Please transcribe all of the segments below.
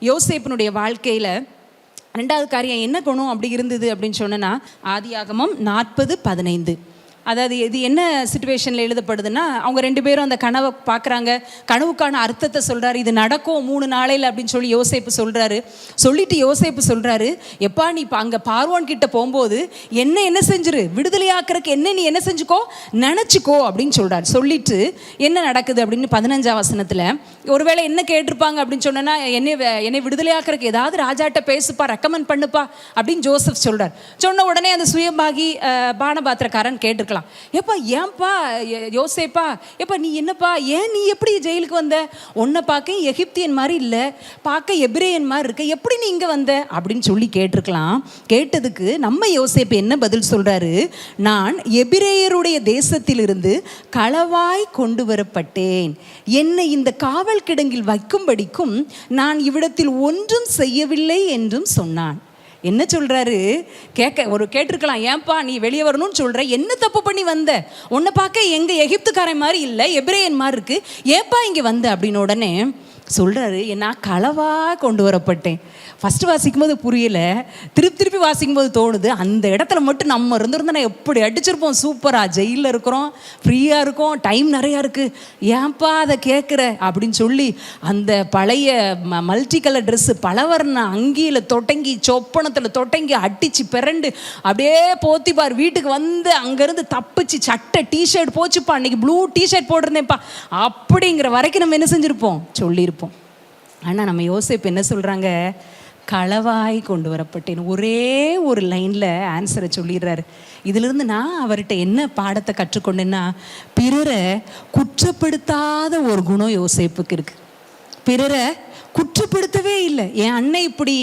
யோசேப்பினுடைய வாழ்க்கையில் ரெண்டாவது காரியம் என்ன குணம் அப்படி இருந்தது அப்படின்னு சொன்னேன்னா ஆதியாகமம் நாற்பது பதினைந்து. அதாவது இது என்ன சுச்சுவேஷனில் எழுதப்படுதுன்னா அவங்க ரெண்டு பேரும் அந்த கனவை பார்க்குறாங்க. கனவுக்கான அர்த்தத்தை சொல்கிறாரு இது நடக்கும் மூணு நாளையில் அப்படின்னு சொல்லி யோசேப்பு சொல்கிறாரு சொல்லிட்டு யோசேப்பு சொல்கிறாரு எப்பா நீ இப்போ அங்கே பார்வான் கிட்ட போகும்போது என்ன என்ன செஞ்சிரு? விடுதலையாக்குறதுக்கு என்ன நீ என்ன செஞ்சுக்கோ? நினச்சிக்கோ அப்படின்னு சொல்கிறார் சொல்லிட்டு என்ன நடக்குது அப்படின்னு பதினஞ்சாம் வசனத்தில் ஒருவேளை என்ன கேட்டிருப்பாங்க? அப்படின்னு சொன்னேன்னா என்னை என்னை விடுதலையாக்குறதுக்கு ஏதாவது ராஜாட்ட பேசுப்பா ரெக்கமெண்ட் பண்ணுப்பா அப்படின்னு ஜோசப் சொல்கிறார் சொன்ன உடனே அந்த சுயபாகி பானபாத்திரக்காரன் பானபாத்திரக்காரன் இருக்கலாம் ஏப்பா ஏன்பா யோசேப்பா ஏப்பா நீ என்னப்பா ஏன் நீ எப்படி ஜெயிலுக்கு வந்த? உன்னை பார்க்க எகிப்தியன் மாதிரி இல்லை பார்க்க எபிரேயன் மாதிரி இருக்க எப்படி நீ இங்கே வந்த? அப்படின்னு சொல்லி கேட்டிருக்கலாம். கேட்டதுக்கு நம்ம யோசேப்பு என்ன பதில் சொல்கிறாரு நான் எபிரேயருடைய தேசத்திலிருந்து களவாய் கொண்டு வரப்பட்டேன். என்னை இந்த காவல் கிடங்கில் வைக்கும்படிக்கும் நான் இவ்விடத்தில் ஒன்றும் செய்யவில்லை என்றும் சொன்னான். என்ன சொல்கிறாரு கேட்க ஒரு கேட்டிருக்கலாம் ஏன்பா நீ வெளியே வரணும்னு சொல்கிற என்ன தப்பு பண்ணி வந்த? உன்னை பார்க்க எங்கள் எகிப்துக்காரன் மாதிரி இல்லை எபிரேயன் மாதிரி இருக்குது ஏன்பா இங்கே வந்த? அப்படின்னு உடனே சொல்கிறாரு நான் களவாக கொண்டு வரப்பட்டேன். ஃபஸ்ட்டு வாசிக்கும் போது புரியல. திருப்பி திருப்பி வாசிக்கும் போது தோணுது அந்த இடத்துல மட்டும் நம்ம இருந்திருந்தோன்னா எப்படி அடிச்சிருப்போம்? சூப்பராக ஜெயிலில் இருக்கிறோம் ஃப்ரீயாக இருக்கோம் டைம் நிறையா இருக்குது ஏன்பா அதை கேட்குற அப்படின்னு சொல்லி அந்த பழைய ம மல்டி கலர் ட்ரெஸ்ஸு பலவர்ண அங்கியில் தொட்டங்கி சொப்பனத்தில் தொட்டங்கி அடிச்சு பிறண்டு அப்படியே போத்திப்பார் வீட்டுக்கு வந்து அங்கேருந்து தப்பிச்சு சட்டை டிஷர்ட் போச்சுப்பா அன்றைக்கி ப்ளூ டிஷர்ட் போட்டிருந்தேன்ப்பா. அப்படிங்கிற வரைக்கும் நம்ம என்ன செஞ்சுருப்போம்? சொல்லியிருப்போம். ஆனால் நம்ம யோசிப்பு என்ன சொல்கிறாங்க களவாய் கொண்டு வரப்பட்டேன் ஒரே ஒரு லைனில் ஆன்சரை சொல்லிடுறாரு. இதிலிருந்து நான் அவர்கிட்ட என்ன பாடத்தை கற்றுக்கொண்டேன்னா பிறரை குற்றப்படுத்தாத ஒரு குணம் யோசிப்புக்கு இருக்குது பிறரை குற்றப்படுத்தவே இல்லை. என் அண்ணன் இப்படி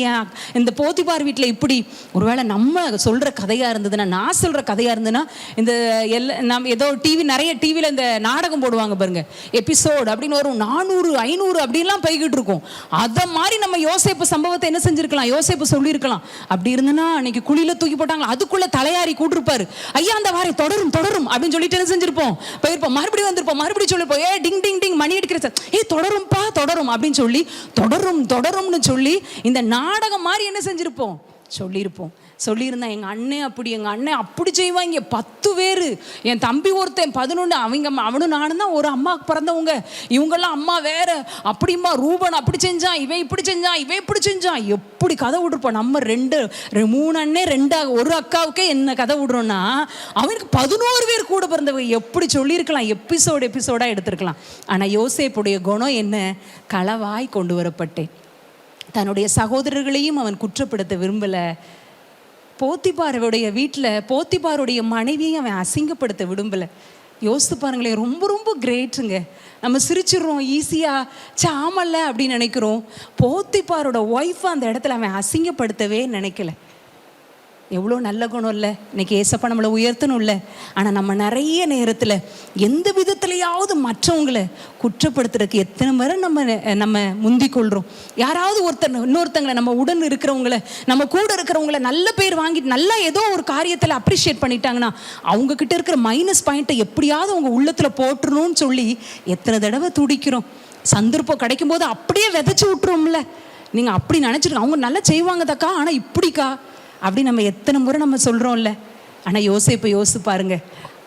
இந்த போத்திபார் வீட்டில் இப்படி ஒருவேளை நம்ம சொல்கிற கதையாக இருந்ததுன்னா நான் சொல்கிற கதையாக இருந்ததுன்னா இந்த எல்லா நம்ம ஏதோ டிவி நிறைய டிவியில் இந்த நாடகம் போடுவாங்க பாருங்க. எபிசோட் அப்படின்னு வரும். நானூறு ஐநூறு அப்படிலாம் போய்கிட்டு இருக்கோம். அதை மாதிரி நம்ம யோசேப்பு சம்பவத்தை என்ன செஞ்சுருக்கலாம்? யோசேப்பு சொல்லியிருக்கலாம். அப்படி இருந்ததுன்னா அன்னைக்கு குழியில தூக்கி போட்டாங்களா? அதுக்குள்ளே தலையாரி கூட்டிருப்பாரு. ஐயா அந்த வாரை தொடரும் தொடரும் அப்படின்னு சொல்லிட்டு என்ன செஞ்சிருப்போம்? போயிருப்போம். மறுபடியும் வந்திருப்போம். மறுபடியும் சொல்லிருப்போம். ஏ டிங் டிங் டிங் மணி அடிக்கிற ஏ தொடரும்பா தொடரும் அப்படின்னு சொல்லி தொடரும் தொடரும்னு சொல்லி இந்த நாடகம் மாதிரி என்ன செஞ்சிருப்போம்? சொல்லியிருப்போம். சொல்லியிருந்தேன் எங்கள் அண்ணன் அப்படி எங்கள் அண்ணன் அப்படி செய்வாங்க. பத்து பேர். என் தம்பி ஒருத்தன் பதினொன்று அவங்க அம்மா- அவனும் நானும் தான். ஒரு அம்மாவுக்கு பிறந்தவங்க. இவங்கெல்லாம் அம்மா வேற. அப்படிம்மா ரூபன் அப்படி செஞ்சான் இவன் இப்படி செஞ்சான் இவன் இப்படி செஞ்சான். எப்படி கதை விட்ருப்போம் நம்ம ரெண்டு மூணு அண்ணன் ரெண்டு ஒரு அக்காவுக்கே என்ன கதை விடுறோன்னா அவனுக்கு பதினோரு பேர் கூட பிறந்தவங்க. எப்படி சொல்லியிருக்கலாம். எபிசோடு எபிசோடாக எடுத்திருக்கலாம். ஆனால் யோசேப்புடைய குணம் என்ன? களவாய் கொண்டு வரப்பட்டேன். தன்னுடைய சகோதரர்களையும் அவன் குற்றப்படுத்த விரும்பலை. போத்திபாருடைய வீட்டில் போத்திபாருடைய மனைவியை அவன் அசிங்கப்படுத்த விரும்பலை. யோசித்து பாருங்களேன் ரொம்ப ரொம்ப கிரேட்டுங்க. நம்ம சிரிச்சிடுறோம் ஈஸியாக சாமல்ல அப்படின்னு நினைக்கிறோம். போத்திப்பாரோட ஒய்ஃபை அந்த இடத்துல அவன் அசிங்கப்படுத்தவே நினைக்கல. எவ்வளோ நல்ல குணம் இல்லை. இன்னைக்கு ஏசப்பா நம்மளை உயர்த்தணும் இல்லை. ஆனால் நம்ம நிறைய நேரத்தில் எந்த விதத்துலையாவது மற்றவங்களை குற்றப்படுத்துறதுக்கு எத்தனை முறை நம்ம நம்ம முந்திக் கொள்கிறோம் யாராவது ஒருத்தர் இன்னொருத்தங்களை நம்ம உடன் இருக்கிறவங்கள நம்ம கூட இருக்கிறவங்கள நல்ல பேர் வாங்கிட்டு நல்லா ஏதோ ஒரு காரியத்தில் அப்ரிஷியேட் பண்ணிட்டாங்கன்னா அவங்கக்கிட்ட இருக்கிற மைனஸ் பாயிண்ட்டை எப்படியாவது அவங்க உள்ளத்தில் போட்டுறணும்னு சொல்லி எத்தனை தடவை துடிக்கிறோம். சந்தர்ப்பம் கிடைக்கும் போது அப்படியே விதைச்சி விட்டுருவோம்ல. நீங்கள் அப்படி நினச்சிருக்கோம் அவங்க நல்லா செய்வாங்க தக்கா ஆனால் இப்படிக்கா? அப்படி நம்ம எத்தனை முறை நம்ம சொல்கிறோம்ல ஆனால் யோசிப்பை யோசிச்சு பாருங்க.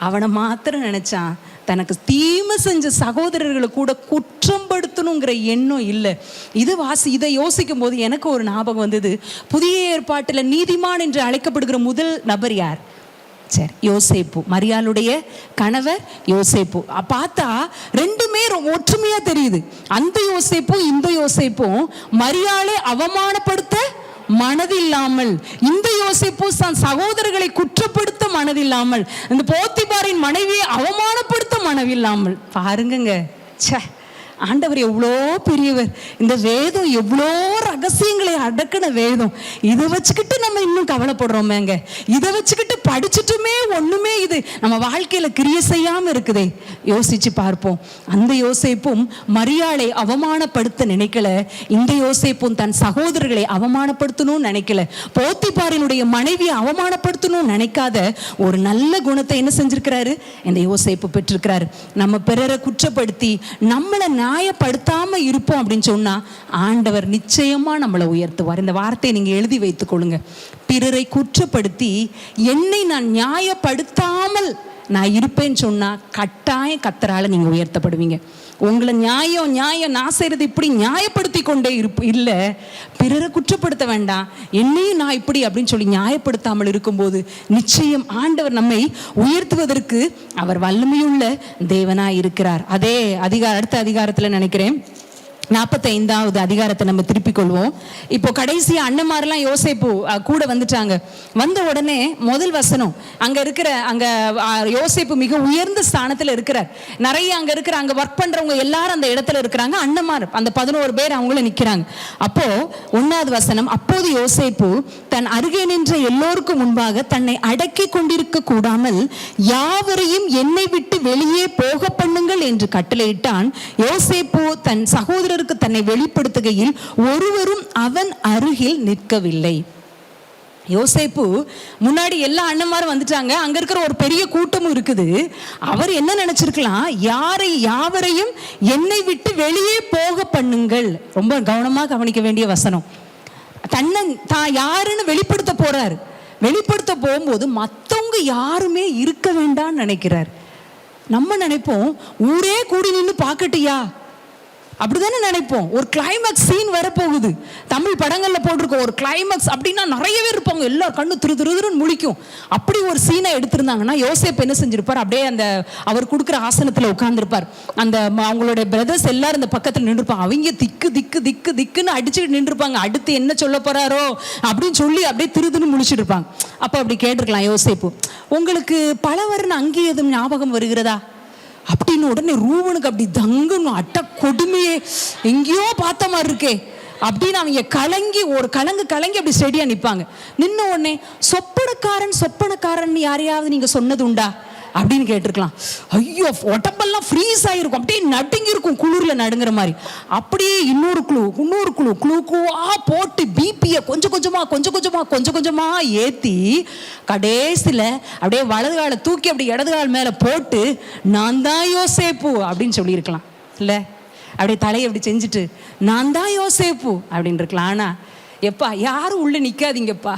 அவனை மாத்திரம் நினச்சான் தனக்கு தீமை செஞ்ச சகோதரர்களை கூட குற்றம்படுத்தணுங்கிற எண்ணம் இல்லை. இது வாசி இதை யோசிக்கும் போது எனக்கு ஒரு ஞாபகம் வந்தது. புதிய ஏற்பாட்டில் நீதிமான் என்று அழைக்கப்படுகிற முதல் நபர் யார்? சரி யோசேப்பு. மரியாளுடைய கணவர் யோசேப்பு. பார்த்தா ரெண்டுமே ரொம்ப ஒற்றுமையா தெரியுது. அந்த யோசேப்பும் இந்த யோசேப்பும் மரியாளை அவமானப்படுத்த மனதில்லாமல் இந்த யோசிப்பு தன் சகோதரர்களை குற்றப்படுத்த மனதில்லாமல் இந்த போத்திபாரின் மனைவியை அவமானப்படுத்த மனவில்லாமல் பாருங்கங்க. ச்சே. ஆண்டவர் எவ்வளோ பெரியவர். இந்த வேதம் எவ்வளோ ரகசியங்களை அடக்கின வேதம். இதை வச்சுக்கிட்டு நம்ம இன்னும் கவலைப்படுறோமேங்க. இதை வச்சுக்கிட்டு படிச்சுட்டுமே ஒண்ணுமே இது. நம்ம வாழ்க்கையில கிரிய செய்யாமல் இருக்குதே. யோசிச்சு பார்ப்போம். அந்த யோசிப்பும் மரியாளை அவமானப்படுத்த நினைக்கல. இந்த யோசிப்பும் தன் சகோதரர்களை அவமானப்படுத்தணும்னு நினைக்கல. போத்திப்பாரினுடைய மனைவியை அவமானப்படுத்தணும்னு நினைக்காத ஒரு நல்ல குணத்தை என்ன செஞ்சிருக்கிறாரு? இந்த யோசிப்பு பெற்றிருக்கிறாரு. நம்ம பிறரை குற்றப்படுத்தி நம்மளை நியாயப்படுத்தாமல் இருப்போம் அப்படின்னு சொன்னால் ஆண்டவர் நிச்சயமாக நம்மளை உயர்த்துவார். இந்த வார்த்தையை நீங்கள் எழுதி வைத்துக்கொள்ளுங்க பிறரை குற்றப்படுத்தி என்னை நான் நியாயப்படுத்தாமல் நான் இருப்பேன்னு சொன்னால் கட்டாயம் கத்தரால் நீங்கள் உயர்த்தப்படுவீங்க. உங்களை நியாயம் நியாயம் நான் செய்கிறது இப்படி நியாயப்படுத்தி கொண்டே இருப்பு இல்லை பிறரை குற்றப்படுத்த வேண்டாம். என்னையும் நான் இப்படி அப்படின்னு சொல்லி நியாயப்படுத்தாமல் இருக்கும்போது நிச்சயம் ஆண்டவர் நம்மை உயர்த்துவதற்கு அவர் வல்லமையுள்ள தேவனாக இருக்கிறார். அதே அதிகார அடுத்த அதிகாரத்தில் நினைக்கிறேன். நாற்பத்தைந்தாவது அதிகாரத்தை நம்ம திருப்பிக் கொள்வோம். இப்போ கடைசி அண்ணன்மாரெல்லாம் யோசேப்பு கூட வந்துட்டாங்க. வந்த உடனே முதல் வசனம் அங்க இருக்கிற அங்க யோசேப்பு மிக உயர்ந்த ஸ்தானத்துல இருக்கிறார். நிறைய அங்க இருக்கிற அங்க ஒர்க் பண்றவங்க எல்லாரும் அந்த இடத்துல இருக்கிறாங்க. அண்ணன்மார் அந்த பதினோரு பேர் அவங்களும் நிக்கிறாங்க. அப்போ ஒன்னாவது வசனம் அப்போது யோசேப்பு தன் அருகே நின்ற எல்லோருக்கும் முன்பாக தன்னை அடக்கி கொண்டிருக்க கூடாமல் யாவரையும் என்னை விட்டு வெளியே போக பண்ணுங்கள் என்று கட்டளையிட்டான். யோசேப்பு தன் சகோதரருக்கு தன்னை வெளிப்படுத்துகையில் ஒருவரும் அவன் அருகில் நிற்கவில்லை. யோசேப்பு முன்னாடி எல்லா அண்ணன்மாரும் வந்துட்டாங்க. அங்க இருக்கிற ஒரு பெரிய கூட்டமும் இருக்குது. அவர் என்ன நினைச்சிருக்கலாம்? யாரை யாவரையும் என்னை விட்டு வெளியே போக பண்ணுங்கள். ரொம்ப கவனமா கவனிக்க வேண்டிய வசனம். தன்னை தான் யாருன்னு வெளிப்படுத்த போறார். வெளிப்படுத்த போகும்போது மற்றவங்க யாருமே இருக்க வேண்டாம்னு நினைக்கிறார். நம்ம நினைப்போம் ஊரே கூடி நின்று பார்க்கட்டியா? அப்படிதானே நினைப்போம். ஒரு கிளைமேக்ஸ் சீன் வரப்போகுது. தமிழ் படங்களில் போட்டிருக்கோம். ஒரு கிளைமேக்ஸ் அப்படின்னா நிறையவே இருப்பாங்க. எல்லா கண்ணு திரு திருன்னு முழிக்கும். அப்படி ஒரு சீனை எடுத்திருந்தாங்கன்னா யோசேப் என்ன செஞ்சிருப்பார்? அப்படியே அந்த அவர் கொடுக்குற ஆசனத்தில் உட்காந்துருப்பார் அந்த ம- அவங்களுடைய பிரதர்ஸ் எல்லாரும் இந்த பக்கத்தில் நின்றுப்பாங்க. அவங்க திக்கு திக்கு திக்கு திக்குன்னு அடிச்சுட்டு நின்றுருப்பாங்க அடுத்து என்ன சொல்ல போகிறாரோ அப்படின்னு சொல்லி அப்படியே திருதுன்னு முழிச்சிட்டு இருப்பாங்க. அப்போ அப்படி கேட்டிருக்கலாம் யோசேப்பு. உங்களுக்கு பலவர்னு அங்கேயும் எதுவும் ஞாபகம் வருகிறதா? அப்படின்னு உடனே ரூவனுக்கு அப்படி தங்கணும் அட்ட கொடுமையே எங்கேயோ பார்த்த மாதிரி இருக்கே. அப்படின்னு அவங்க கலங்கி ஒரு கலங்கு கலங்கி அப்படி ஸ்டெடியாக நிற்பாங்க நின்ன உடனே சொப்பனக்காரன் சொப்பனக்காரன் யாரையாவது நீங்க சொன்னது உண்டா? அப்படின்னு கேட்டிருக்கலாம். ஐயோ உடம்பெல்லாம் ஃப்ரீஸ் ஆகிருக்கும் அப்படியே நடுங்கிருக்கும் குளிரில் நடுங்கிற மாதிரி. அப்படியே இன்னொரு குழு இன்னொரு குழு குழு குழுவாக போட்டு பிபியை கொஞ்சம் கொஞ்சமா கொஞ்சம் கொஞ்சமா கொஞ்சம் கொஞ்சமாக ஏற்றி கடைசியில அப்படியே வலது காலை தூக்கி அப்படி இடது கால் மேலே போட்டு நான் தான் யோசேப்பு அப்படின்னு சொல்லியிருக்கலாம். இல்ல? அப்படியே தலையை அப்படி செஞ்சுட்டு நான் தான் யோசேப்பு அப்படின்னு இருக்கலாம். ஆனா எப்பா யாரும் உள்ளே நிற்காதீங்கப்பா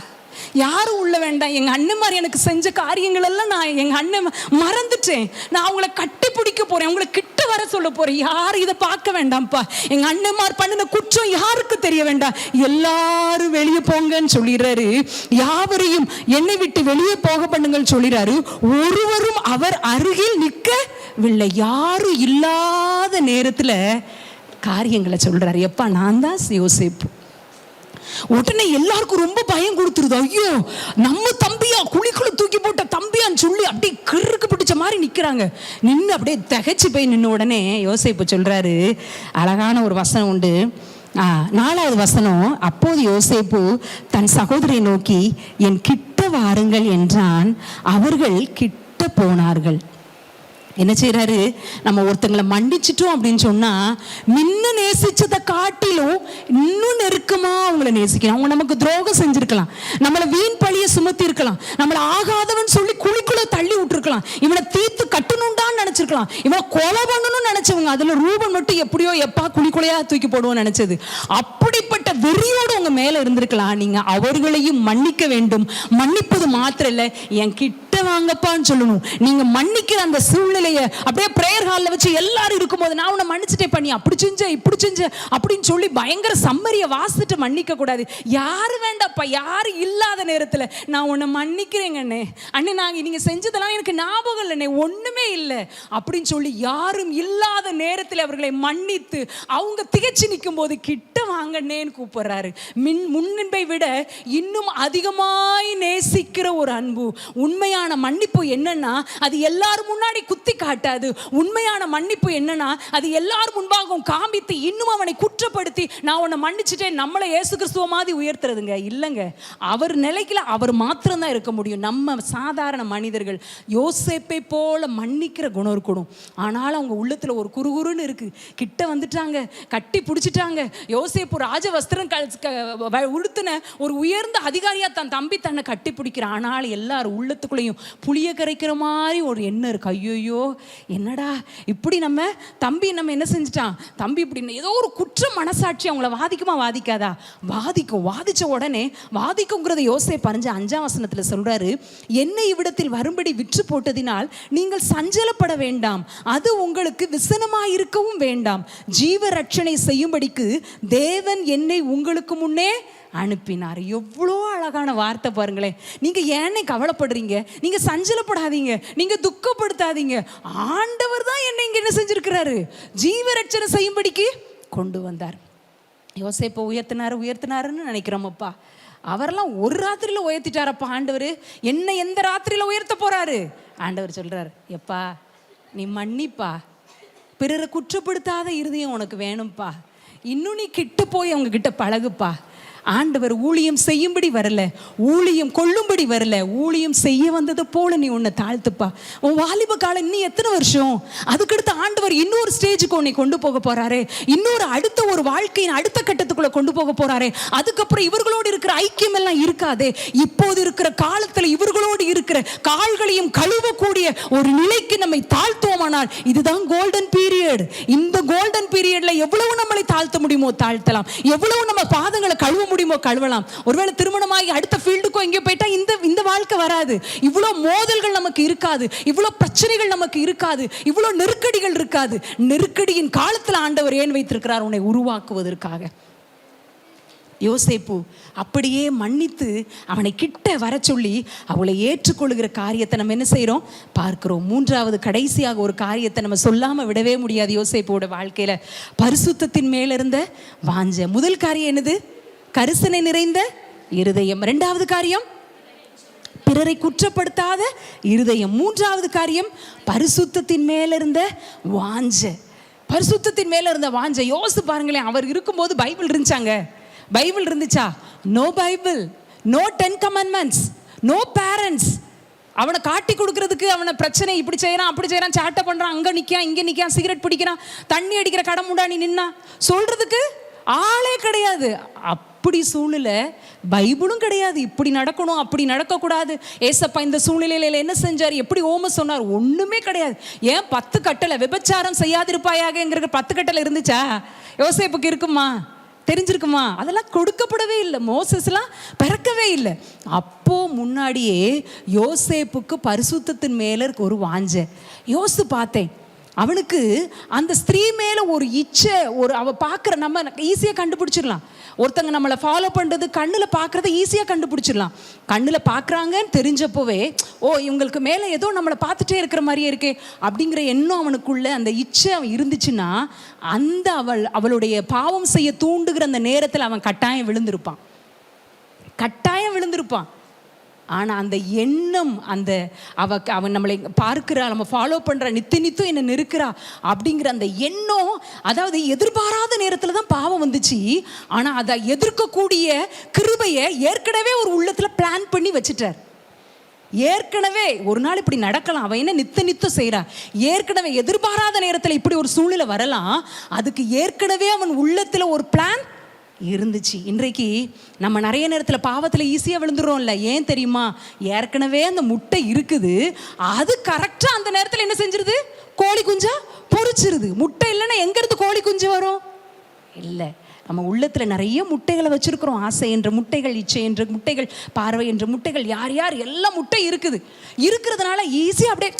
யாரும் உள்ள வேண்டாம். எங்க அண்ணன் மாதிரி எனக்கு செஞ்ச காரியங்கள் எல்லாம் நான் எங்க அண்ணன் மறந்துட்டேன். நான் அவங்கள கட்டி பிடிக்க போறேன். அவங்கள கிட்ட வர சொல்ல போறேன். யாரும் இதை பார்க்க வேண்டாம்ப்பா. எங்க அண்ணன்மார் பண்ணின குற்றம் யாருக்கு தெரிய வேண்டாம். எல்லாரும் வெளியே போங்கன்னு சொல்லிடுறாரு. யாவரையும் என்னை விட்டு வெளியே போக பண்ணுங்கன்னு சொல்லிடுறாரு. ஒருவரும் அவர் அருகில் நிற்கவில்லை. யாரும் இல்லாத நேரத்துல காரியங்களை சொல்றாரு. எப்பா நான் தான் யோசிப்பு உடனே எல்லாருக்கும் ரொம்ப பயம் கொடுத்துருது. ஐயோ நம்ம தம்பியா குழிக்குள்ள தூக்கி போட்ட தம்பியான்னு சொல்லி அப்படியே கிறுக்கு பிடிச்ச மாதிரி நிக்கிறாங்க. நின்று அப்படியே தகைச்சு போய் நின்று உடனே யோசிப்பு சொல்றாரு. அழகான ஒரு வசனம் உண்டு. நாலாவது வசனம் அப்போது யோசேப்பு தன் சகோதரியை நோக்கி என் கிட்ட வாருங்கள் என்றான். அவர்கள் கிட்ட போனார்கள். என்ன செய்கிறாரு நம்ம ஒருத்தங்களை மன்னிச்சிட்டோம் அப்படின்னு சொன்னா முன்ன நேசிச்சதை காட்டிலும் இன்னும் நெருக்கமா அவங்கள நேசிக்கணும் அவங்க நமக்கு துரோகம் செஞ்சிருக்கலாம். நம்மளை வீண் பழிய சுமத்தி இருக்கலாம். நம்மளை ஆகாதவன் சொல்லி குழிக்குள்ள தள்ளி விட்டுருக்கலாம். இவனை தீர்த்து கட்டணும்டான்னு நினைச்சிருக்கலாம். இவனை கொலை பண்ணணும்னு நினைச்சவங்க அதுல ரூபன் மட்டும் எப்படியோ எப்பா குழிக்குலையா தூக்கி போடுவோம்னு நினைச்சது. அப்படிப்பட்ட வெறியோடு உங்க மேல இருந்திருக்கலாம். நீங்க அவர்களையும் மன்னிக்க வேண்டும். மன்னிப்பது மாத்திரம் இல்லை என் கிட்ட வாங்கப்பான்னு சொல்லணும். நீங்க மன்னிக்கிற அந்த சூழ்நிலையை அப்படியே பிரேயர் ஹாலில் வச்சு எல்லாரும் இருக்கும்போது நான் உன்னை மன்னிச்சிட்டே பண்ணி அப்படி செஞ்ச இப்படி செஞ்ச அப்படின்னு சொல்லி பயங்கர சம்மரியை வாசிட்டு மன்னிக்க கூடாது. யாரு வேண்டாப்பா யாரு நேரத்தில் நான் உன்னை மன்னிக்கிறேங்க அண்ணே அண்ணே நாங்க செஞ்சதெல்லாம் எனக்கு ஞாபகம் இல்லைண்ணே. ஒண்ணுமே இல்லை. அப்படின்னு சொல்லி யாரும் இல்லாத நேரத்தில் அவர்களை மன்னித்து அவங்க திகைச்சு நிற்கும் போது கிட்ட வாங்கண்ணேன்னு கூப்பிடுறாரு. மின் முன்னின்பை விட இன்னும் அதிகமாய் நேசிக்கிற ஒரு அன்பு. உண்மையான மன்னிப்பு என்னன்னா அது எல்லாரும் முன்னாடி குத்தி காட்டாது. உண்மையான மன்னிப்பு என்னன்னா அது எல்லாரும் முன்பாகவும் காமித்து இன்னும் அவனை குற்றப்படுத்தி நான் உன்னை மன்னிச்சுட்டேன் நம்மளை இயேசு கிறிஸ்துவ மாதிரி உயர்த்துறதுங்க. இல்லைங்க. அவர் நிலைக்கில் அவர் மாத்திரம்தான் இருக்க முடியும். நம்ம சாதாரண மனிதர்கள் யோசேப்பை போல மன்னிக்கிற குணம் இருக்கணும். ஆனாலும் அவங்க உள்ளத்தில் ஒரு குறுகுறுன்னு இருக்கு. கிட்ட வந்துட்டாங்க கட்டி பிடிச்சிட்டாங்க. யோசிப்பு ராஜ வஸ்திரம் க- வ- உடுத்தின ஒரு உயர்ந்த அதிகாரியாக தன் தம்பி தன்னை கட்டி பிடிக்கிறான் ஆனால் எல்லாரும் உள்ளத்துக்குள்ளேயும் புளிய கரைக்கிற மாதிரி ஒரு எண்ணம் இருக்கு. ஐயோயோ என்னடா இப்படி நம்ம தம்பி நம்ம என்ன செஞ்சுட்டான்? தம்பி இப்படி ஏதோ ஒரு குற்ற மனசாட்சி அவங்கள வாதிக்குமா வாதிக்காதா? வாதிக்கும் வாதிச்ச உடனே வாதிக்குங்கிறத யோசி பறிஞ்சு அஞ்சாம் வசனத்தில் சொல்றாரு என்னை இவ்விடத்தில் வரும்படி விற்று போட்டதினால் நீங்கள் சஞ்சலப்பட வேண்டாம். அது உங்களுக்கு விசனமாய் இருக்கவும் வேண்டாம். ஜீவ ரட்சணை செய்யும்படிக்கு தேவன் என்னை உங்களுக்கு முன்னே அனுப்பினார். எவ்வளோ அழகான வார்த்தை பாருங்களேன். நீங்கள் ஏன்னே கவலைப்படுறீங்க? நீங்கள் சஞ்சலப்படாதீங்க. நீங்கள் துக்கப்படுத்தாதீங்க. ஆண்டவர் தான் என்னை இங்கே என்ன செஞ்சுருக்கிறாரு? ஜீவ ரட்சணை செய்யும்படிக்கு கொண்டு வந்தார். யோசிப்பை உயர்த்தினார் உயர்த்தினாருன்னு நினைக்கிறோமப்பா அவரெல்லாம் ஒரு ராத்திரியில் உயர்த்திட்டாரப்பா ஆண்டவர். என்ன எந்த ராத்திரியில் உயர்த்த போகிறாரு ஆண்டவர் சொல்கிறார் எப்பா நீ மன்னிப்பா. பிறரை குற்றப்படுத்தாத இருதயம் உனக்கு வேணும்ப்பா. இன்னும் நீ கிட்ட போய் அவங்க கிட்ட பழகுப்பா. ஆண்டவர் ஊழியம் செய்யும்படி வரல ஊழியம் கொள்ளும்படி வரல ஊழியம் செய்ய வந்தது போல நீ உன்னை தாழ்த்துப்பா. உன் வாலிப காலம் இன்னும் எத்தனை வருஷம்? அதுக்கடுத்து ஆண்டவர் இன்னொரு ஸ்டேஜுக்கு உன்னை கொண்டு போக போறாரு. இன்னொரு அடுத்த ஒரு வாழ்க்கையின் அடுத்த கட்டத்துக்குள்ள கொண்டு போக போறாரு. அதுக்கப்புறம் இவர்களோடு இருக்கிற ஐக்கியம் எல்லாம் இருக்காது. இப்போது இருக்கிற காலத்துல இவர்களோடு இருக்கிற கால்களையும் கழுவக்கூடிய ஒரு நிலைக்கு நம்மை தாழ்த்துவோமானால் இதுதான் கோல்டன் பீரியட் இந்த கோல்டன் பீரியட்ல எவ்வளவு நம்மளை தாழ்த்த முடியுமோ தாழ்த்தலாம். எவ்வளவு நம்ம பாதங்களை கழுவ முடியுமோ கழுவலாம். ஒருவேளை திருமணமாகி அடுத்த ஃபீல்டுக்கோ எங்கேயோ போயிட்டா இந்த இந்த வாழ்க்கை வராது. இவ்வளோ மோதல்கள் நமக்கு இருக்காது. இவ்வளோ பிரச்சனைகள் நமக்கு இருக்காது. இவ்வளோ நெருக்கடிகள் இருக்காது. நெருக்கடியின் காலத்தில் ஆண்டவர் ஏன் வைத்திருக்கிறார்? உன்னை உருவாக்குவதற்காக. யோசேப்பு அப்படியே மன்னித்து அவனை கிட்ட வர சொல்லி அவளை ஏற்றுக்கொள்கிற காரியத்தை நம்ம என்ன செய்கிறோம் பார்க்கிறோம். மூன்றாவது கடைசியாக ஒரு காரியத்தை நம்ம சொல்லாமல் விடவே முடியாது யோசேப்போட வாழ்க்கையில். பரிசுத்தத்தின் மேலிருந்த வாஞ்ச. முதல் காரியம் என்னது? கரிசனை நிறைந்த இருதயம். ரெண்டாவது காரியம் பிறரை குற்றப்படுத்தாத இருதயம். மூன்றாவது காரியம் பரிசுத்தத்தின் மேலிருந்த வாஞ்ச. பரிசுத்தத்தின் மேல இருந்த வாஞ்ச. யோசித்து பாருங்களேன் அவர் இருக்கும்போது பைபிள் இருந்துச்சாங்க? பைபிள் இருந்துச்சா? No Bible no ten commandments no parents அவனை காட்டி கொடுக்கறதுக்கு அவனை பிரச்சனை இப்படி செய்யறான் அப்படி செய்யறான் சாட்டை பண்ணுறான் அங்கே நிற்கான் இங்கே நிற்கான் சிகரெட் பிடிக்கிறான் தண்ணி அடிக்கிற கடை நீ நின்னா சொல்றதுக்கு ஆளே கிடையாது. அப் அப்படி சூழ்நிலை பைபிளும் கிடையாது. இப்படி நடக்கணும் அப்படி நடக்கக்கூடாது. ஏசப்பா இந்த சூழ்நிலையில என்ன செஞ்சார்? எப்படி ஓம சொன்னார்? ஒன்றுமே கிடையாது. ஏன் பத்து கட்டளை விபச்சாரம் செய்யாதிருப்பாயாகங்கிற பத்து கட்டளை இருந்துச்சா? யோசேப்புக்கு இருக்குமா? தெரிஞ்சிருக்குமா? அதெல்லாம் கொடுக்கப்படவே இல்லை. மோசஸ்லாம் பிறக்கவே இல்லை. அப்போ முன்னாடியே யோசேப்புக்கு பரிசுத்தத்தின் மேல இருக்க ஒரு வாஞ்ச. யோசித்து பார்த்தேன். அவனுக்கு அந்த ஸ்திரீ மேலே ஒரு இச்சை ஒரு அவள் பார்க்குற நம்ம ஈஸியாக கண்டுபிடிச்சிடலாம். ஒருத்தங்க நம்மளை ஃபாலோ பண்ணுறது கண்ணில் பார்க்குறத ஈஸியாக கண்டுபிடிச்சிடலாம். கண்ணில் பார்க்குறாங்கன்னு தெரிஞ்சப்போவே ஓ இவங்களுக்கு மேலே ஏதோ நம்மளை பார்த்துட்டே இருக்கிற மாதிரியே இருக்கே அப்படிங்கிற எண்ணம் அவனுக்குள்ளே அந்த இச்சை அவன் இருந்துச்சுன்னா அந்த அவள் அவளுடைய பாவம் செய்ய தூண்டுகிற அந்த நேரத்தில் அவன் கட்டாயம் விழுந்திருப்பான். கட்டாயம் விழுந்திருப்பான். ஆனால் அந்த எண்ணம் அந்த அவ அவன் நம்மளை பார்க்கிறா நம்ம ஃபாலோ பண்ணுற நித்து நித்தும் என்னை நெருக்கிறா அப்படிங்கிற அந்த எண்ணம் அதாவது எதிர்பாராத நேரத்தில் தான் பாவம் வந்துச்சு. ஆனால் அதை எதிர்க்கக்கூடிய கிருபையை ஏற்கனவே ஒரு உள்ளத்தில் பிளான் பண்ணி வச்சுட்டார். ஏற்கனவே ஒரு நாள் இப்படி நடக்கலாம் அவன் என்ன நித்த நித்தம் செய்கிறா ஏற்கனவே எதிர்பாராத நேரத்தில் இப்படி ஒரு சூழ்நிலை வரலாம் அதுக்கு ஏற்கனவே அவன் உள்ளத்தில் ஒரு பிளான் இருந்துச்சு. இன்றைக்கு நம்ம நிறைய நேரத்தில் பாவத்தில் ஈஸியாக விழுந்துடுறோம்ல. ஏன் தெரியுமா? ஏற்கனவே அந்த முட்டை இருக்குது. அது கரெக்டாக அந்த நேரத்தில் என்ன செஞ்சிருது? கோழி குஞ்சா பொறிச்சிருது முட்டை இல்லைன்னா எங்கேருந்து கோழி குஞ்சு வரும்? இல்லை. நம்ம உள்ளத்தில் நிறைய முட்டைகளை வச்சுருக்குறோம். ஆசை என்ற முட்டைகள் இச்சை என்ற முட்டைகள் பார்வை என்ற முட்டைகள் யார் யார் எல்லா முட்டை இருக்குது. இருக்கிறதுனால ஈஸியாக அப்படியே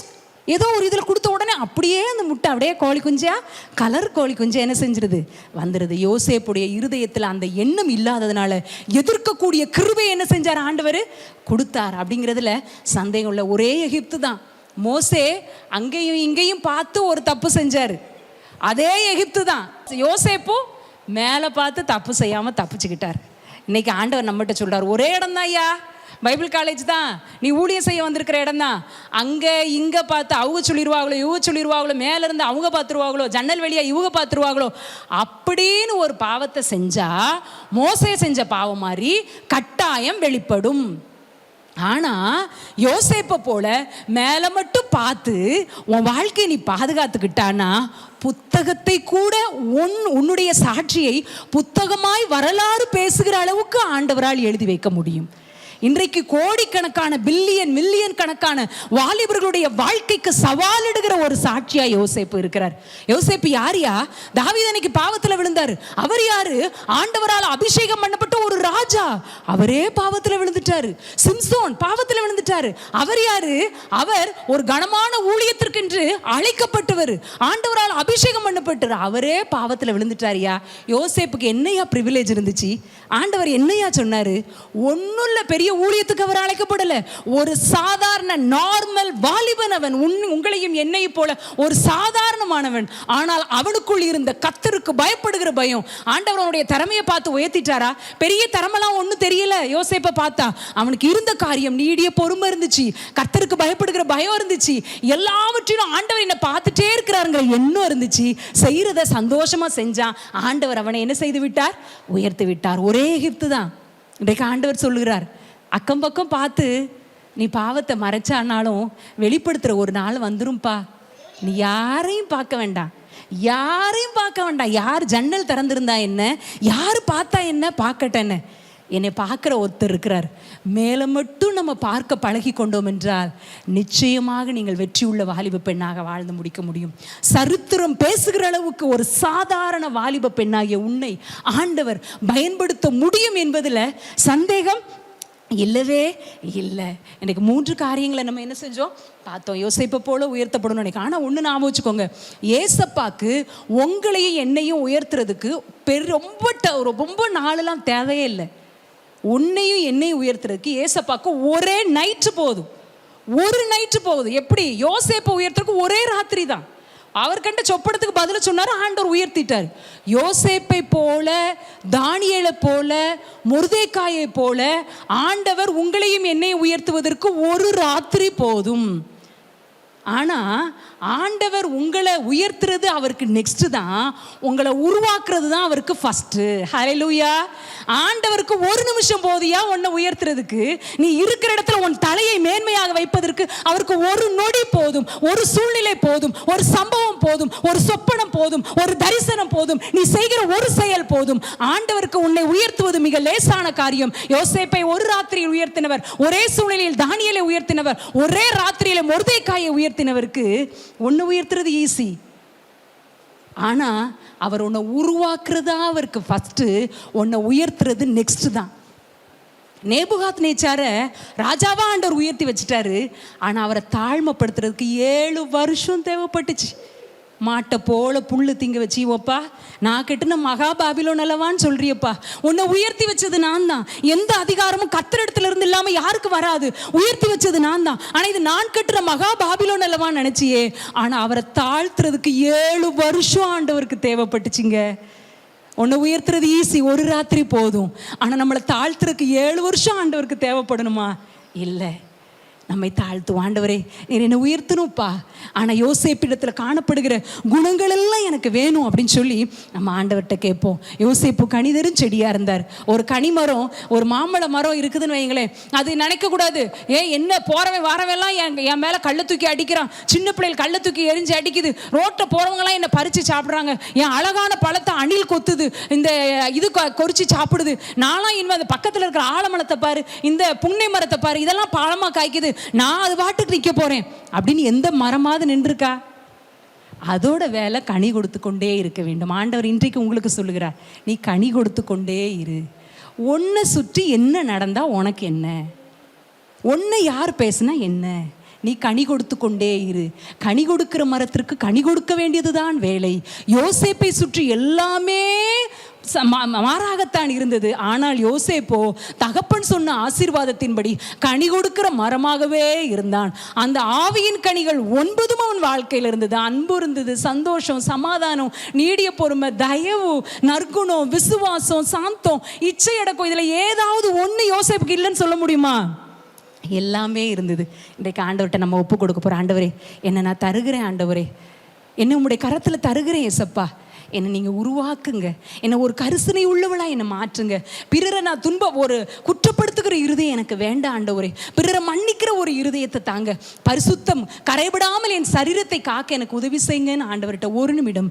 ஏதோ ஒரு இதில் கொடுத்த உடனே அப்படியே அந்த முட்டை அப்படியே கோழி குஞ்சா கலர் கோழி குஞ்சா என்ன செஞ்சிருது? வந்துடுது யோசேப்புடைய இருதயத்தில் அந்த எண்ணம் இல்லாததுனால எதிர்க்கக்கூடிய கிருபை என்ன செஞ்சார் ஆண்டவர்? கொடுத்தார். அப்படிங்கிறதுல சந்தேகம் உள்ள ஒரே எகிப்து தான். மோசே அங்கேயும் இங்கேயும் பார்த்து ஒரு தப்பு செஞ்சார். அதே எகிப்து தான். யோசேப்பு மேலே பார்த்து தப்பு செய்யாமல் தப்பிச்சுக்கிட்டார். இன்னைக்கு ஆண்டவர் நம்மகிட்ட சொல்கிறார் ஒரே இடம் தான் ஐயா. பைபிள் காலேஜ் தான். நீ ஊழியம் செய்ய வந்திருக்கிற இடம் தான் அங்கே இங்கே பார்த்து அவங்க சொல்லிடுவாங்களோ இவங்க சொல்லிடுவாங்களோ மேலே இருந்து அவங்க பார்த்துருவாங்களோ ஜன்னல் வழியாக இவங்க பார்த்துருவாங்களோ அப்படின்னு ஒரு பாவத்தை செஞ்சா மோசையை செஞ்ச பாவம் மாதிரி கட்டாயம் வெளிப்படும். ஆனா யோசேப்பை போல மேலே மட்டும் பார்த்து உன் வாழ்க்கையை நீ பாதுகாத்துக்கிட்டானா புத்தகத்தை கூட உன் உன்னுடைய சாட்சியை புத்தகமாய் வரலாறு பேசுகிற அளவுக்கு ஆண்டவரால் எழுதி வைக்க முடியும். இன்றைக்கு கோடிக்கணக்கான பில்லியன் மில்லியன் கணக்கான வாலிபர்களுடைய வாழ்க்கைக்கு சவாலிடுகிற ஒரு சாட்சியா யோசேப்பு இருக்கிறார். யோசேப்பு யாரியா தாவிதனைக்கு பாவத்துல விழுந்தாரு. அவர் யாரு? ஆண்டவரால் அபிஷேகம் பண்ணப்பட்ட ஒரு ராஜா. அவரே பாவத்துல விழுந்துட்டாரு. சிம்சோன் பாவத்துல விழுந்துட்டாரு. அவர் யாரு? அவர் ஒரு கனமான ஊழியத்திற்கென்று அழைக்கப்பட்டவர். ஆண்டவரால் அபிஷேகம் பண்ணப்பட்டார் அவரே பாவத்துல விழுந்துட்டாரியா யோசேப்புக்கு என்னையா ப்ரிவிலேஜ் இருந்துச்சு? ஆண்டவர் என்னையா சொன்னாரு? ஒன்னுள்ள பெரிய ஊழியத்துக்கு அவர் அழைக்கப்படல. ஒரு சாதாரண நார்மல் வாலிபன் அவன். உன் உங்களையும் என்னையும் போல ஒரு சாதாரணமானவன். ஆனால் அவனுக்குள் இருந்த கத்தருக்கு பயப்படுகிற பயம். ஆண்டவர் அவனுடைய திறமையை பார்த்து உயர்த்திட்டாரா? பெரிய திறமெல்லாம் ஒன்றும் தெரியல. யோசேப்பை பார்த்தா அவனுக்கு இருந்த காரியம் நீடிய பொறுமை இருந்துச்சு. கத்தருக்கு பயப்படுகிற பயம் இருந்துச்சு. எல்லாவற்றிலும் ஆண்டவர் என்னை பார்த்துட்டே இருக்கிறாருங்கிற எண்ணம் இருந்துச்சு. செய்யறத சந்தோஷமா செஞ்சான். ஆண்டவர் அவனை என்ன செய்து விட்டார்? உயர்த்து விட்டார். ஒரே எகிப்து தான். இன்றைக்கு ஆண்டவர் சொல்லுகிறார். அக்கம் பக்கம் பார்த்து நீ பாவத்தை மறைச்சானாலும் வெளிப்படுத்துகிற ஒரு நாள் வந்துரும்பா. நீ யாரையும் பார்க்க வேண்டாம். யாரையும் பார்க்க வேண்டாம். யார் ஜன்னல் திறந்திருந்தா என்ன? யார் பார்த்தா என்ன? பார்க்கட்ட என்ன என்னை பார்க்குற ஒருத்தர் இருக்கிறார். மேலே மட்டும் நம்ம பார்க்க பழகி கொண்டோம் என்றால் நிச்சயமாக நீங்கள் வெற்றி உள்ள வாலிப பெண்ணாக வாழ்ந்து முடிக்க முடியும். சரித்திரம் பேசுகிற அளவுக்கு ஒரு சாதாரண வாலிப பெண்ணாகிய உன்னை ஆண்டவர் பயன்படுத்த முடியும் என்பதில் சந்தேகம் இல்லவே இல்லை. எனக்கு மூன்று காரியங்களை நம்ம என்ன செஞ்சோம்? பார்த்தோம். யோசிப்பை போல உயர்த்தப்படணும் எனக்கு ஆனால் ஒன்று ஞாபகம் வச்சுக்கோங்க. ஏசப்பாக்கு உங்களையும் என்னையும் உயர்த்துறதுக்கு பெரு ரொம்ப ரொம்ப நாளெல்லாம் தேவையே இல்லை. உன்னையும் என்னையும் உயர்த்துறதுக்கு ஏசப்பாக்கு ஒரே நைட்டு போதும். ஒரு நைட்டு போகுது எப்படி? யோசேப்பை உயர்த்துறதுக்கு ஒரே ராத்திரி தான் அவர் கண்ட சொப்படத்துக்கு பதில் சொன்னார் ஆண்டவர் உயர்த்திட்டார். யோசேப்பை போல தானியலை போல முருதேக்காயை போல ஆண்டவர் உங்களையும் என்னை உயர்த்துவதற்கு ஒரு ராத்திரி போதும். ஆனா ஆண்டவர் உங்களை உயர்த்துறது அவருக்கு நெக்ஸ்ட் தான். உங்களை உருவாக்குறது தான் அவருக்கு ஃபர்ஸ்ட்டு ஹரே லூயா ஆண்டவருக்கு ஒரு நிமிஷம் போதியா உன்னை உயர்த்துறதுக்கு. நீ இருக்கிற இடத்துல உன் தலையை மேன்மையாக வைப்பதற்கு அவருக்கு ஒரு நொடி போதும் ஒரு சூழ்நிலை போதும் ஒரு சம்பவம் போதும் ஒரு சொப்பனம் போதும் ஒரு தரிசனம் போதும் நீ செய்கிற ஒரு செயல் போதும். ஆண்டவருக்கு உன்னை உயர்த்துவது மிக லேசான காரியம். யோசேப்பை ஒரு ராத்திரியில் உயர்த்தினவர் ஒரே சூழ்நிலையில் தானியலை உயர்த்தினவர் ஒரே ராத்திரியில் ராத்திரியில மொர்தேக்காயை உயர்த்தினவருக்கு ஒன்று உயர்த்துறது ஈஸி ஆனா அவர் உன்னை உருவாக்குறதா அவருக்கு ஃபஸ்ட்டு உன்னை உயர்த்துறது நெக்ஸ்ட் தான். நேபுகாத் நேச்சார ராஜாவா ஆண்டவர் உயர்த்தி வச்சுட்டாரு. ஆனா அவரை தாழ்மைப்படுத்துறதுக்கு ஏழு வருஷம் தேவைப்பட்டுச்சு. மாட்டை போல புல்லு திங்க வச்சு நான் கெட்டுன மகா பாபிலோன் அல்லவான்னு சொல்றியப்பா. உன்னை உயர்த்தி வச்சது நான் தான். எந்த அதிகாரமும் கத்திர இடத்துல இருந்து இல்லாம யாருக்கு வராது. உயர்த்தி வச்சது நான் தான். ஆனா இது நான் கட்டுற மகா பாபிலோன் அல்லவான்னு நினைச்சியே. ஆனா அவரை தாழ்த்துறதுக்கு ஏழு வருஷம் ஆண்டவருக்கு தேவைப்பட்டுச்சுங்க. உன்னை உயர்த்துறது ஈஸி ஒரு ராத்திரி போதும். ஆனால் நம்மளை தாழ்த்துறதுக்கு ஏழு வருஷம் ஆண்டவருக்கு தேவைப்படணுமா? இல்லை. நம்மை தாழ்த்து ஆண்டவரே நீர் என்னை உயர்த்தணும்ப்பா. ஆனால் யோசேப்பிடத்தில் காணப்படுகிற குணங்கள் எல்லாம் எனக்கு வேணும் அப்படின்னு சொல்லி நம்ம ஆண்டவர்கிட்ட கேட்போம். யோசேப்பு கணிதரும் செடியாக இருந்தார். ஒரு கனிமரம் ஒரு மாம்பழ மரம் இருக்குதுன்னு வைங்களேன். அது நினைக்கக்கூடாது. ஏன் என்ன போகிறவன் வாரவெல்லாம் என் என் மேலே கள்ள தூக்கி அடிக்கிறான். சின்ன பிள்ளைகள் கள்ள தூக்கி எரிஞ்சு அடிக்குது. ரோட்டில் போகிறவங்களாம் என்னை பறித்து சாப்பிட்றாங்க. என் அழகான பழத்தை அணில் கொத்துது. இந்த இது கொறிச்சு சாப்பிடுது. நானும் இனிமேல் அந்த பக்கத்தில் இருக்கிற ஆலமரத்தை பாரு இந்த புன்னை மரத்தை பாரு இதெல்லாம் பழமாக காய்க்குது. நான் அது பாட்டுக்கு நிற்க போகிறேன் அப்படின்னு எந்த மரமாவது நின்றுருக்கா? அதோட வேலை கனி கொடுத்து கொண்டே இருக்க வேண்டும். ஆண்டவர் இன்றைக்கு உங்களுக்கு சொல்லுகிறார் நீ கனி கொடுத்து கொண்டே இரு. ஒன்றை சுற்றி என்ன நடந்தால் உனக்கு என்ன? ஒன்று யார் பேசுனா என்ன? நீ கனி கொடுத்து கொண்டே இரு. கனி கொடுக்கிற மரத்திற்கு கனி கொடுக்க வேண்டியதுதான் வேலை. யோசேப்பை சுற்றி எல்லாமே மாறாகத்தான் இருந்தது. ஆனால் யோசேப்போ தகப்பன் சொன்ன ஆசீர்வாதத்தின்படி கனி கொடுக்கிற மரமாகவே இருந்தான். அந்த ஆவியின் கனிகள் ஒன்பதும் அவன் வாழ்க்கையில் இருந்தது. அன்பு இருந்தது சந்தோஷம் சமாதானம் நீடிய பொறுமை தயவு நற்குணம் விசுவாசம் சாந்தம் இச்சை அடக்கம். இதில் ஏதாவது ஒன்று யோசேப்புக்கு இல்லைன்னு சொல்ல முடியுமா? எல்லாமே இருந்தது. இன்றைக்கு ஆண்டவர்கிட்ட நம்ம ஒப்பு கொடுக்க போகிறோம் ஆண்டவரே என்ன நான் தருகிறேன் ஆண்டவரே. என்ன உங்களுடைய கரத்தில் தருகிறேன் எசப்பா என்னை நீங்கள் உருவாக்குங்க. என்னை ஒரு கரிசனை உள்ளவளா என்னை மாற்றுங்க. பிறரை நான் துன்ப ஒரு குற்றப்படுத்துகிற இருதயம் எனக்கு வேண்டாம் ஆண்டவரே. பிறரை மன்னிக்கிற ஒரு இருதயத்தை தாங்க. பரிசுத்தம் கரைபடாமல் என் சரீரத்தை காக்க எனக்கு உதவி செய்யுங்கன்னு ஆண்டவர்கிட்ட ஒரு நிமிடம்.